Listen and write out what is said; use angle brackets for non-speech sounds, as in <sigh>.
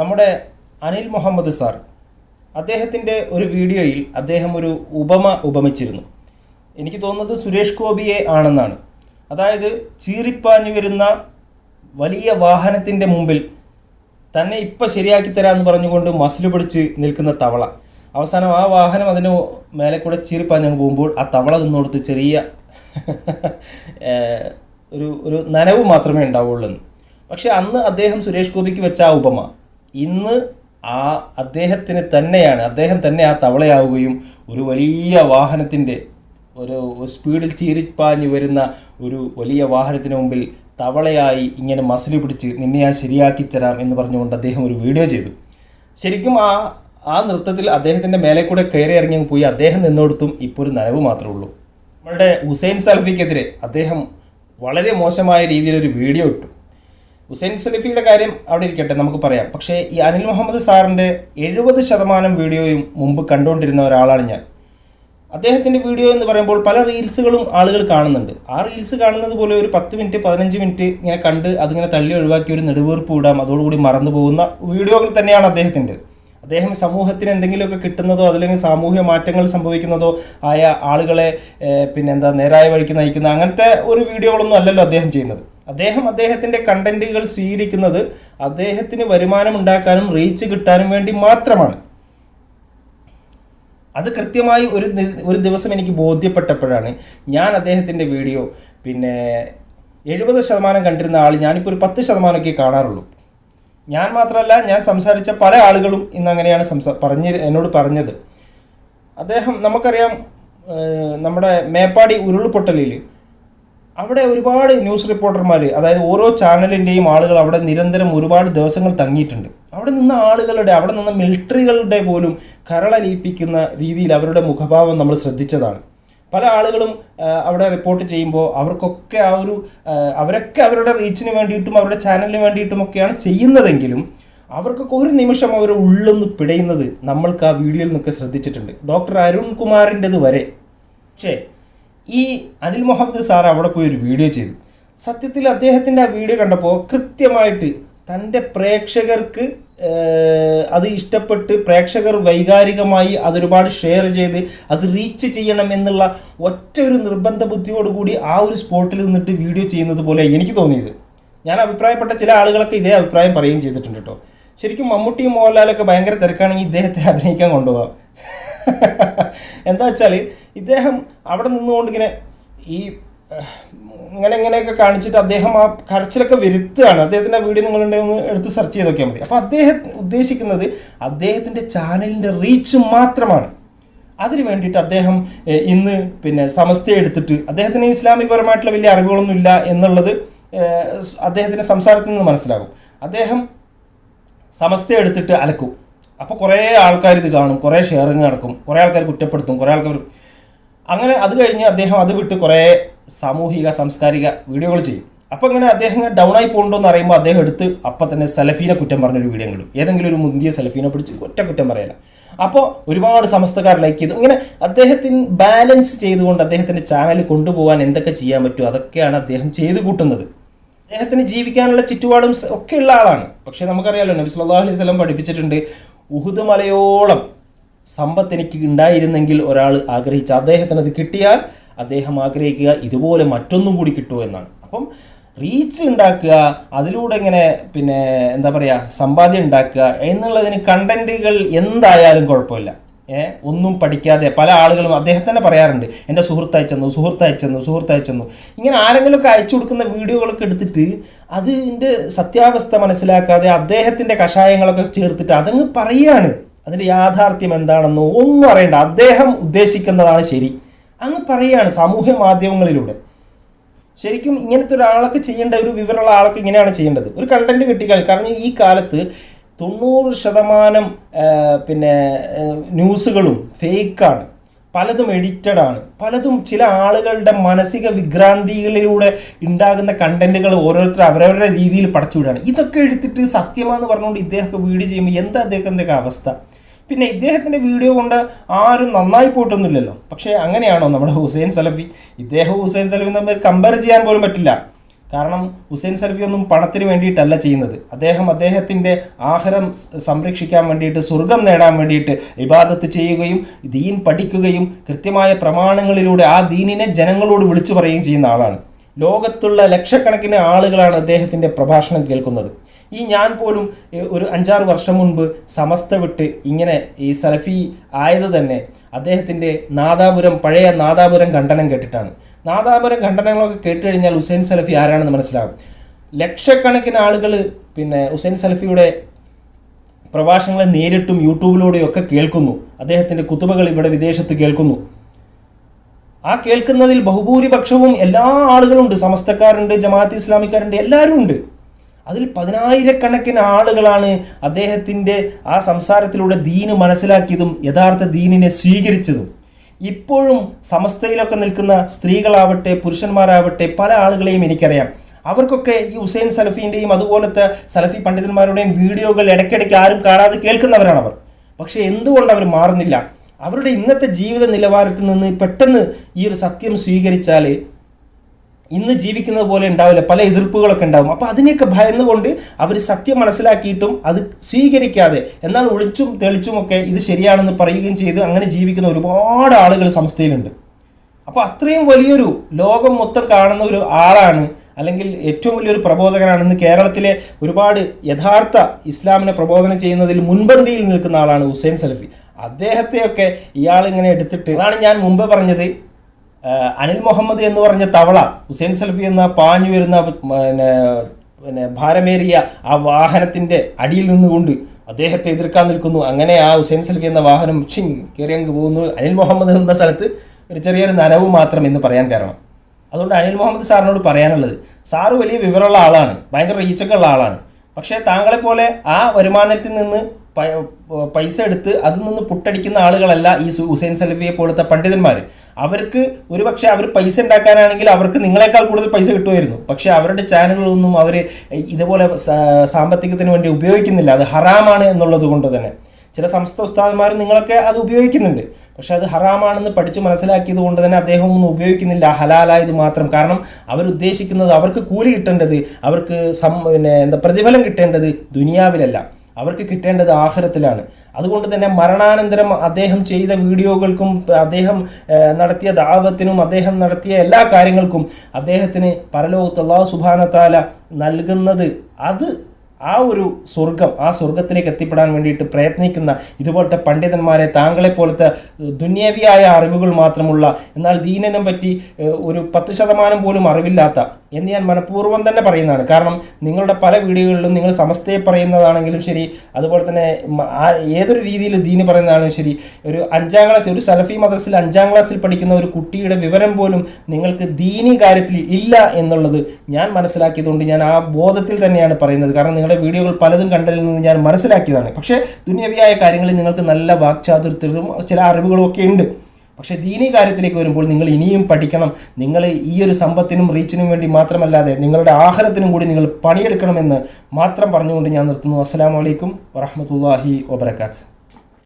നമ്മുടെ അനിൽ മുഹമ്മദ് സാർ അദ്ദേഹത്തിന്റെ ഒരു വീഡിയോയിൽ അദ്ദേഹം ഒരു ഉപമ ഉപമിച്ചിരുന്നു. എനിക്ക് തോന്നുന്നത് സുരേഷ് ഗോപിയെ ആണെന്നാണ്. അതായത് ചീറിപ്പാഞ്ഞു വരുന്ന വലിയ വാഹനത്തിന്റെ മുമ്പിൽ തന്നെ ഇപ്പം ശരിയാക്കി തരാമെന്ന് പറഞ്ഞുകൊണ്ട് മസിൽ പിടിച്ച് നിൽക്കുന്ന തവള. അവസാനം ആ വാഹനം അതിന് മേലെ കൂടെ ചീറിപ്പാഞ്ഞങ്ങ് പോകുമ്പോൾ ആ തവള നിന്നോടത്ത് ചെറിയ ഒരു ഒരു നനവ് മാത്രമേ ഉണ്ടാവുള്ളൂ എന്ന്. പക്ഷെ അന്ന് അദ്ദേഹം സുരേഷ് ഗോപിക്ക് വെച്ച ആ ഉപമ ഇന്ന് ആ അദ്ദേഹത്തിന് തന്നെയാണ് അദ്ദേഹം തന്നെ ആ തവളയാവുകയും ഒരു വലിയ വാഹനത്തിന്റെ ഒരു സ്പീഡിൽ ചീരിപ്പാഞ്ഞ് വരുന്ന ഒരു വലിയ വാഹനത്തിന് മുമ്പിൽ തവളയായി ഇങ്ങനെ മസിൽ പിടിച്ച് നിന്നെ ഞാൻ ശരിയാക്കി തരാം എന്ന് പറഞ്ഞുകൊണ്ട് അദ്ദേഹം ഒരു വീഡിയോ ചെയ്തു. ശരിക്കും ആ ആ നൃത്തത്തിൽ അദ്ദേഹത്തിന്റെ മേലെ കൂടെ കയറി ഇറങ്ങി പോയി അദ്ദേഹം നിന്നോടത്തും ഇപ്പോൾ ഒരു നനവ് മാത്രമേ ഉള്ളൂ. നമ്മളുടെ ഹുസൈൻ സൽഫിക്കെതിരെ അദ്ദേഹം വളരെ മോശമായ രീതിയിലൊരു വീഡിയോ ഇട്ടു. ഹുസൈൻ സലഫിയുടെ കാര്യം അവിടെ ഇരിക്കട്ടെ നമുക്ക് പറയാം. പക്ഷേ ഈ അനിൽ മുഹമ്മദ് സാറിന്റെ എഴുപത് ശതമാനം വീഡിയോയും മുമ്പ് കണ്ടുകൊണ്ടിരുന്ന ഒരാളാണ് ഞാൻ. അദ്ദേഹത്തിന്റെ വീഡിയോ എന്ന് പറയുമ്പോൾ പല റീൽസുകളും ആളുകൾ കാണുന്നുണ്ട്. ആ റീൽസ് കാണുന്നത് പോലെ ഒരു പത്ത് മിനിറ്റ് പതിനഞ്ച് മിനിറ്റ് ഇങ്ങനെ കണ്ട് അതിങ്ങനെ തള്ളി ഒഴിവാക്കി ഒരു നെടുവീർപ്പ് വിടാം അതോടുകൂടി മറന്നു പോകുന്ന വീഡിയോകൾ തന്നെയാണ് അദ്ദേഹത്തിന്റെ അദ്ദേഹം സമൂഹത്തിന് എന്തെങ്കിലുമൊക്കെ കിട്ടുന്നതോ അതല്ലെങ്കിൽ സാമൂഹ്യ മാറ്റങ്ങൾ സംഭവിക്കുന്നതോ ആയ ആളുകളെ പിന്നെന്താ നേരായ വഴിക്ക് നയിക്കുന്ന അങ്ങനത്തെ ഒരു വീഡിയോകളൊന്നും അല്ലല്ലോ അദ്ദേഹം ചെയ്യുന്നത്. അദ്ദേഹം അദ്ദേഹത്തിന്റെ കണ്ടന്റുകൾ സ്വീകരിക്കുന്നത് അദ്ദേഹത്തിന് വരുമാനം ഉണ്ടാക്കാനും റീച്ച് കിട്ടാനും വേണ്ടി മാത്രമാണ്. അത് കൃത്യമായി ഒരു ഒരു ദിവസം എനിക്ക് ബോധ്യപ്പെട്ടപ്പോഴാണ് ഞാൻ അദ്ദേഹത്തിന്റെ വീഡിയോ പിന്നെ എഴുപത് ശതമാനം കണ്ടിരുന്ന ആൾ ഞാനിപ്പോൾ ഒരു പത്ത് ശതമാനമൊക്കെ കാണാറുള്ളൂ. ഞാൻ മാത്രമല്ല ഞാൻ സംസാരിച്ച പല ആളുകളും ഇന്ന് അങ്ങനെയാണ് സംസാ പറഞ്ഞ് എന്നോട് പറഞ്ഞത്. അദ്ദേഹം നമുക്കറിയാം നമ്മുടെ മേപ്പാടി ഉരുൾപൊട്ടലിൽ അവിടെ ഒരുപാട് ന്യൂസ് റിപ്പോർട്ടർമാർ അതായത് ഓരോ ചാനലിന്റെയും ആളുകൾ അവിടെ നിരന്തരം ഒരുപാട് ദിവസങ്ങൾ തങ്ങിയിട്ടുണ്ട്. അവിടെ നിന്ന ആളുകളുടെ അവിടെ നിന്ന മിലിറ്ററികളുടെ പോലും കരളലിയിപ്പിക്കുന്ന രീതിയിൽ അവരുടെ മുഖഭാവം നമ്മൾ ശ്രദ്ധിച്ചതാണ്. പല ആളുകളും അവിടെ റിപ്പോർട്ട് ചെയ്യുമ്പോൾ അവർക്കൊക്കെ ആ ഒരു അവരൊക്കെ അവരുടെ റീച്ചിന് വേണ്ടിയിട്ടും അവരുടെ ചാനലിന് വേണ്ടിയിട്ടുമൊക്കെയാണ് ചെയ്യുന്നതെങ്കിലും അവർക്കൊക്കെ ഒരു നിമിഷം അവർ ഉള്ളൊന്ന് പിടയുന്നത് നമ്മൾക്ക് ആ വീഡിയോയിൽ നിന്നൊക്കെ ശ്രദ്ധിച്ചിട്ടുണ്ട്. ഡോക്ടർ അരുൺ കുമാറിന്റെത് വരെ. പക്ഷേ ഈ അനിൽ മുഹമ്മദ് സാർ അവിടെ പോയി ഒരു വീഡിയോ ചെയ്തു. സത്യത്തിൽ അദ്ദേഹത്തിന്റെ ആ വീഡിയോ കണ്ടപ്പോൾ കൃത്യമായിട്ട് തന്റെ പ്രേക്ഷകർക്ക് അത് ഇഷ്ടപ്പെട്ട് പ്രേക്ഷകർ വൈകാരികമായി അതൊരുപാട് ഷെയർ ചെയ്ത് അത് റീച്ച് ചെയ്യണം എന്നുള്ള ഒറ്റ ഒരു നിർബന്ധ ബുദ്ധിയോടുകൂടി ആ ഒരു സ്പോട്ടിൽ നിന്നിട്ട് വീഡിയോ ചെയ്യുന്നത് പോലെ എനിക്ക് തോന്നിയത്. ഞാൻ അഭിപ്രായപ്പെട്ട ചില ആളുകളൊക്കെ ഇതേ അഭിപ്രായം പറയുകയും ചെയ്തിട്ടുണ്ട് കേട്ടോ. ശരിക്കും മമ്മൂട്ടിയും മോഹൻലാലൊക്കെ ഭയങ്കര തിരക്കാണെങ്കിൽ ഇദ്ദേഹത്തെ അഭിനയിക്കാൻ കൊണ്ടുപോകാം. <laughs> എന്താ വെച്ചാൽ ഇദ്ദേഹം അവിടെ നിന്നുകൊണ്ട് ഇങ്ങനെ ഈ ഇങ്ങനെ ഇങ്ങനെയൊക്കെ കാണിച്ചിട്ട് അദ്ദേഹം ആ കരച്ചിലൊക്കെ വരുത്തുകയാണ്. അദ്ദേഹത്തിന്റെ വീഡിയോ നിങ്ങളുണ്ടെങ്കിൽ ഒന്ന് എടുത്ത് സെർച്ച് ചെയ്ത് നോക്കിയാൽ മതി. അപ്പോൾ അദ്ദേഹം ഉദ്ദേശിക്കുന്നത് അദ്ദേഹത്തിന്റെ ചാനലിന്റെ റീച്ച് മാത്രമാണ്. അതിന് വേണ്ടിയിട്ട് അദ്ദേഹം ഇന്ന് പിന്നെ സമസ്തയെ എടുത്തിട്ട് അദ്ദേഹത്തിന് ഇസ്ലാമികപരമായിട്ടുള്ള വലിയ അറിവുകളൊന്നും ഇല്ല എന്നുള്ളത് അദ്ദേഹത്തിന്റെ സംസാരത്തിൽ നിന്ന് മനസ്സിലാകും. അദ്ദേഹം സമസ്ത എടുത്തിട്ട് അലക്കും. അപ്പോൾ കുറേ ആൾക്കാർ ഇത് കാണും കുറേ ഷെയറിങ് നടക്കും കുറേ ആൾക്കാർ കുറ്റപ്പെടുത്തും കുറേ ആൾക്കാർ അങ്ങനെ അത് കഴിഞ്ഞ് അദ്ദേഹം അത് വിട്ട് കുറേ സാമൂഹിക സാംസ്കാരിക വീഡിയോകൾ ചെയ്യും. അപ്പോൾ ഇങ്ങനെ അദ്ദേഹം ഡൗൺ ആയി പോകുന്നുണ്ടോ എന്ന് അറിയുമ്പോൾ അദ്ദേഹം എടുത്ത് അപ്പം തന്നെ സെലഫീനെ കുറ്റം പറഞ്ഞൊരു വീഡിയോ കിട്ടും ഏതെങ്കിലും ഒരു മുന്തിയ സെലഫീനെ പിടിച്ച് ഒറ്റ കുറ്റം പറയല. അപ്പോൾ ഒരുപാട് സമസ്തക്കാർ ലൈക്ക് ചെയ്തു. ഇങ്ങനെ അദ്ദേഹത്തിന് ബാലൻസ് ചെയ്തുകൊണ്ട് അദ്ദേഹത്തിന്റെ ചാനൽ കൊണ്ടുപോകാൻ എന്തൊക്കെ ചെയ്യാൻ പറ്റുമോ അതൊക്കെയാണ് അദ്ദേഹം ചെയ്ത് കൂട്ടുന്നത്. അദ്ദേഹത്തിന് ജീവിക്കാനുള്ള ചുറ്റുപാടും ഒക്കെ ഉള്ള ആളാണ്. പക്ഷേ നമുക്കറിയാലോ നബി സല്ലാ അലൈഹി വസല്ലം പഠിപ്പിച്ചിട്ടുണ്ട് ഉഹുദ് മലയോളം സമ്പത്ത് എനിക്ക് ഉണ്ടായിരുന്നെങ്കിൽ ഒരാൾ ആഗ്രഹിച്ച അദ്ദേഹത്തിന് അത് കിട്ടിയാൽ അദ്ദേഹം ആഗ്രഹിക്കുക ഇതുപോലെ മറ്റൊന്നും കൂടി കിട്ടുമോ എന്നാണ്. അപ്പം റീച്ച് ഉണ്ടാക്കുക അതിലൂടെ ഇങ്ങനെ പിന്നെ എന്താ പറയുക സമ്പാദ്യം ഉണ്ടാക്കുക എന്നുള്ളതിന് കണ്ടന്റുകൾ എന്തായാലും കുഴപ്പമില്ല. ഒന്നും പഠിക്കാതെ പല ആളുകളും അദ്ദേഹം തന്നെ പറയാറുണ്ട് എന്റെ സുഹൃത്ത് അയച്ചെന്നു സുഹൃത്ത് അയച്ചെന്നു സുഹൃത്ത് അയച്ചെന്നു. ഇങ്ങനെ ആരെങ്കിലുമൊക്കെ അയച്ചു കൊടുക്കുന്ന വീഡിയോകളൊക്കെ എടുത്തിട്ട് അതിന്റെ സത്യാവസ്ഥ മനസ്സിലാക്കാതെ അദ്ദേഹത്തിന്റെ കഷായങ്ങളൊക്കെ ചേർത്തിട്ട് അതങ്ങ് പറയാണ്. അതിന്റെ യാഥാർത്ഥ്യം എന്താണെന്നോ ഒന്നും അറിയണ്ട. അദ്ദേഹം ഉദ്ദേശിക്കുന്നതാണ് ശരി. അങ്ങ് പറയാണ് സാമൂഹ്യ മാധ്യമങ്ങളിലൂടെ. ശരിക്കും ഇങ്ങനത്തെ ഒരാളൊക്കെ ചെയ്യേണ്ട ഒരു വിവരമുള്ള ആളൊക്കെ ഇങ്ങനെയാണ് ചെയ്യേണ്ടത്. ഒരു കണ്ടന്റ് കിട്ടിക്കാൻ കാരണം ഈ കാലത്ത് തൊണ്ണൂറ് ശതമാനം പിന്നെ ന്യൂസുകളും ഫേക്കാണ്. പലതും എഡിറ്റഡ് ആണ് പലതും ചില ആളുകളുടെ മാനസിക വിഭ്രാന്തികളിലൂടെ ഉണ്ടാകുന്ന കണ്ടന്റുകൾ ഓരോരുത്തർ അവരവരുടെ രീതിയിൽ പടച്ചുവിടുകയാണ്. ഇതൊക്കെ എടുത്തിട്ട് സത്യമാന്ന് പറഞ്ഞുകൊണ്ട് ഇദ്ദേഹമൊക്കെ വീഡിയോ ചെയ്യുമ്പോൾ എന്താ അദ്ദേഹത്തിന്റെ ഒക്കെ അവസ്ഥ? പിന്നെ ഇദ്ദേഹത്തിന്റെ വീഡിയോ കൊണ്ട് ആരും നന്നായി പോയിട്ടൊന്നുമില്ലല്ലോ. പക്ഷേ അങ്ങനെയാണോ നമ്മുടെ ഹുസൈൻ സലഫി? ഇദ്ദേഹം ഹുസൈൻ സലഫി തമ്മിൽ കമ്പയർ ചെയ്യാൻ പോലും പറ്റില്ല. കാരണം ഹുസൈൻ സലഫി ഒന്നും പണത്തിന് വേണ്ടിയിട്ടല്ല ചെയ്യുന്നത്. അദ്ദേഹം അദ്ദേഹത്തിന്റെ ആഹാരം സംരക്ഷിക്കാൻ വേണ്ടിയിട്ട് സ്വർഗം നേടാൻ വേണ്ടിയിട്ട് ഇബാദത്ത് ചെയ്യുകയും ദീൻ പഠിക്കുകയും കൃത്യമായ പ്രമാണങ്ങളിലൂടെ ആ ദീനിനെ ജനങ്ങളോട് വിളിച്ചു പറയുകയും ചെയ്യുന്ന ആളാണ്. ലോകത്തുള്ള ലക്ഷക്കണക്കിന് ആളുകളാണ് അദ്ദേഹത്തിന്റെ പ്രഭാഷണം കേൾക്കുന്നത്. ഈ ഞാൻ പോലും ഒരു അഞ്ചാറ് വർഷം മുൻപ് സമസ്ത വിട്ട് ഇങ്ങനെ ഈ സലഫി ആയത് തന്നെ അദ്ദേഹത്തിന്റെ നാദാപുരം പഴയ നാദാപുരം ഖണ്ഡനം കേട്ടിട്ടാണ്. നാദാപുരം ഖണ്ഡനങ്ങളൊക്കെ കേട്ട് കഴിഞ്ഞാൽ ഹുസൈൻ സലഫി ആരാണെന്ന് മനസ്സിലാകും. ലക്ഷക്കണക്കിന് ആളുകൾ പിന്നെ ഹുസൈൻ സലഫിയുടെ പ്രഭാഷണങ്ങളെ നേരിട്ടും യൂട്യൂബിലൂടെയൊക്കെ കേൾക്കുന്നു. അദ്ദേഹത്തിന്റെ കുത്തുബകൾ ഇവിടെ വിദേശത്ത് കേൾക്കുന്നു. ആ കേൾക്കുന്നതിൽ ബഹുഭൂരിപക്ഷവും എല്ലാ ആളുകളുണ്ട്. സമസ്തക്കാരുണ്ട് ജമാഅത്ത് ഇസ്ലാമിക്കാരുണ്ട് എല്ലാവരും ഉണ്ട്. അതിൽ പതിനായിരക്കണക്കിന് ആളുകളാണ് അദ്ദേഹത്തിന്റെ ആ സംസാരത്തിലൂടെ ദീന് മനസ്സിലാക്കിയതും യഥാർത്ഥ ദീനിനെ സ്വീകരിച്ചതും. ഇപ്പോഴും സമസ്തയിലൊക്കെ നിൽക്കുന്ന സ്ത്രീകളാവട്ടെ പുരുഷന്മാരാവട്ടെ പല ആളുകളെയും എനിക്കറിയാം. അവർക്കൊക്കെ ഈ ഹുസൈൻ സലഫീന്റെയും അതുപോലത്തെ സലഫി പണ്ഡിതന്മാരുടെയും വീഡിയോകൾ ഇടയ്ക്കിടയ്ക്ക് ആരും കാണാതെ കേൾക്കുന്നവരാണ് അവർ പക്ഷേ എന്തുകൊണ്ട് അവർ മാറുന്നില്ല? അവരുടെ ഇന്നത്തെ ജീവിത നിലവാരത്തിൽ നിന്ന് പെട്ടെന്ന് ഈ ഒരു സത്യം സ്വീകരിച്ചാൽ ഇന്ന് ജീവിക്കുന്നത് പോലെ ഉണ്ടാവില്ല. പല എതിർപ്പുകളൊക്കെ ഉണ്ടാവും. അപ്പോൾ അതിനെയൊക്കെ ഭയന്നുകൊണ്ട് അവർ സത്യം മനസ്സിലാക്കിയിട്ടും അത് സ്വീകരിക്കാതെ എന്നാൽ ഒളിച്ചും തെളിച്ചും ഒക്കെ ഇത് ശരിയാണെന്ന് പറയുകയും ചെയ്ത് അങ്ങനെ ജീവിക്കുന്ന ഒരുപാട് ആളുകൾ സംസ്ഥയിലുണ്ട്. അപ്പോൾ അത്രയും വലിയൊരു ലോകം മൊത്തം കാണുന്ന ഒരു ആളാണ് അല്ലെങ്കിൽ ഏറ്റവും വലിയൊരു പ്രബോധകനാണ് ഇന്ന് കേരളത്തിലെ ഒരുപാട് യഥാർത്ഥ ഇസ്ലാമിനെ പ്രബോധനം ചെയ്യുന്നതിൽ മുൻപന്തിയിൽ നിൽക്കുന്ന ആളാണ് ഹുസൈൻ സലഫി. അദ്ദേഹത്തെയൊക്കെ ഇയാൾ ഇങ്ങനെ എടുത്തിട്ട് അതാണ് ഞാൻ മുമ്പ് പറഞ്ഞത്. അനിൽ മുഹമ്മദ് എന്ന് പറഞ്ഞ തവള ഹുസൈൻ സൽഫി എന്ന പാഞ്ഞു വരുന്ന പിന്നെ ഭാരമേറിയ ആ വാഹനത്തിന്റെ അടിയിൽ നിന്നുകൊണ്ട് അദ്ദേഹത്തെ എതിർക്കാൻ നിൽക്കുന്നു. അങ്ങനെ ആ ഹുസൈൻ സൽഫി എന്ന വാഹനം ചിങ് കയറി അങ്ങ് പോകുന്നു. അനിൽ മുഹമ്മദ് എന്ന സ്ഥലത്ത് ഒരു ചെറിയൊരു നനവ് മാത്രം എന്ന് പറയാൻ കാരണം. അതുകൊണ്ട് അനിൽ മുഹമ്മദ് സാറിനോട് പറയാനുള്ളത് സാറ് വലിയ വിവരമുള്ള ആളാണ് ഭയങ്കര റീച്ചൊക്കെ ഉള്ള ആളാണ്. പക്ഷേ താങ്കളെപ്പോലെ ആ വരുമാനത്തിൽ നിന്ന് പൈസ എടുത്ത് അതിൽ നിന്ന് പുട്ടടിക്കുന്ന ആളുകളല്ല ഈ ഹുസൈൻ സലഫിയെ പോലത്തെ പണ്ഡിതന്മാർ അവർക്ക് ഒരു പക്ഷേ അവർ പൈസ ഉണ്ടാക്കാനാണെങ്കിൽ അവർക്ക് നിങ്ങളെക്കാൾ കൂടുതൽ പൈസ കിട്ടുമായിരുന്നു. പക്ഷേ അവരുടെ ചാനലുകളൊന്നും അവർ ഇതുപോലെ സാമ്പത്തികത്തിന് വേണ്ടി ഉപയോഗിക്കുന്നില്ല. അത് ഹറാമാണ് എന്നുള്ളത് കൊണ്ട് തന്നെ. ചില സംസ്ഥ ഉസ്താദന്മാർ നിങ്ങളൊക്കെ അത് ഉപയോഗിക്കുന്നുണ്ട്. പക്ഷെ അത് ഹറാമാണെന്ന് പഠിച്ച് മനസ്സിലാക്കിയത് കൊണ്ട് തന്നെ അദ്ദേഹം ഒന്നും ഉപയോഗിക്കുന്നില്ല. ഹലാലായത് മാത്രം. കാരണം അവരുദ്ദേശിക്കുന്നത് അവർക്ക് കൂലി കിട്ടേണ്ടത് അവർക്ക് സം പിന്നെ എന്താ പ്രതിഫലം കിട്ടേണ്ടത് ദുനിയാവിലല്ല. അവർക്ക് കിട്ടേണ്ടത് ആഹാരത്തിലാണ് അതുകൊണ്ട് തന്നെ മരണാനന്തരം അദ്ദേഹം ചെയ്ത വീഡിയോകൾക്കും അദ്ദേഹം നടത്തിയ ദാവത്തിനും അദ്ദേഹം നടത്തിയ എല്ലാ കാര്യങ്ങൾക്കും അദ്ദേഹത്തിന് പരലോകത്ത് അള്ളാഹു സുബാനത്താല നൽകുന്നത് അത് ആ ഒരു സ്വർഗം ആ സ്വർഗത്തിലേക്ക് എത്തിപ്പെടാൻ വേണ്ടിയിട്ട് പ്രയത്നിക്കുന്ന ഇതുപോലത്തെ പണ്ഡിതന്മാരെ താങ്കളെ പോലത്തെ ദുന്യവിയായ അറിവുകൾ മാത്രമുള്ള എന്നാൽ ദീനനം പറ്റി ഒരു പത്ത് ശതമാനം പോലും അറിവില്ലാത്ത എന്ന് ഞാൻ മനഃപൂർവം തന്നെ പറയുന്നതാണ്. കാരണം നിങ്ങളുടെ പല വീഡിയോകളിലും നിങ്ങൾ സമസ്തയെ പറയുന്നതാണെങ്കിലും ശരി അതുപോലെ തന്നെ ഏതൊരു രീതിയിൽ ദീന് പറയുന്നതാണെങ്കിലും ശരി ഒരു അഞ്ചാം ക്ലാസ് ഒരു സലഫി മദ്രസിൽ അഞ്ചാം ക്ലാസ്സിൽ പഠിക്കുന്ന ഒരു കുട്ടിയുടെ വിവരം പോലും നിങ്ങൾക്ക് ദീനി കാര്യത്തിൽ ഇല്ല എന്നുള്ളത് ഞാൻ മനസ്സിലാക്കിയതുകൊണ്ട് ഞാൻ ആ ബോധത്തിൽ തന്നെയാണ് പറയുന്നത്. കാരണം നിങ്ങളുടെ വീഡിയോകൾ പലതും കണ്ടതിൽ നിന്ന് ഞാൻ മനസ്സിലാക്കിയതാണ്. പക്ഷേ ദുന്യവിയായ കാര്യങ്ങളിൽ നിങ്ങൾക്ക് നല്ല വാക്ചാതുര്യത്തിലും ചില അറിവുകളും ഒക്കെ ഉണ്ട്. പക്ഷേ ദീനി കാര്യത്തിലേക്ക് വരുമ്പോൾ നിങ്ങൾ ഇനിയും പഠിക്കണം. നിങ്ങൾ ഈ ഒരു സമ്പത്തിനും റീച്ചിനും വേണ്ടി മാത്രമല്ലാതെ നിങ്ങളുടെ ആഹാരത്തിനും കൂടി നിങ്ങൾ പണിയെടുക്കണമെന്ന് മാത്രം പറഞ്ഞുകൊണ്ട് ഞാൻ നിർത്തുന്നു. അസ്സാം വലൈക്കും വറഹമത്തല്ലാഹി വബർക്കാത്ത്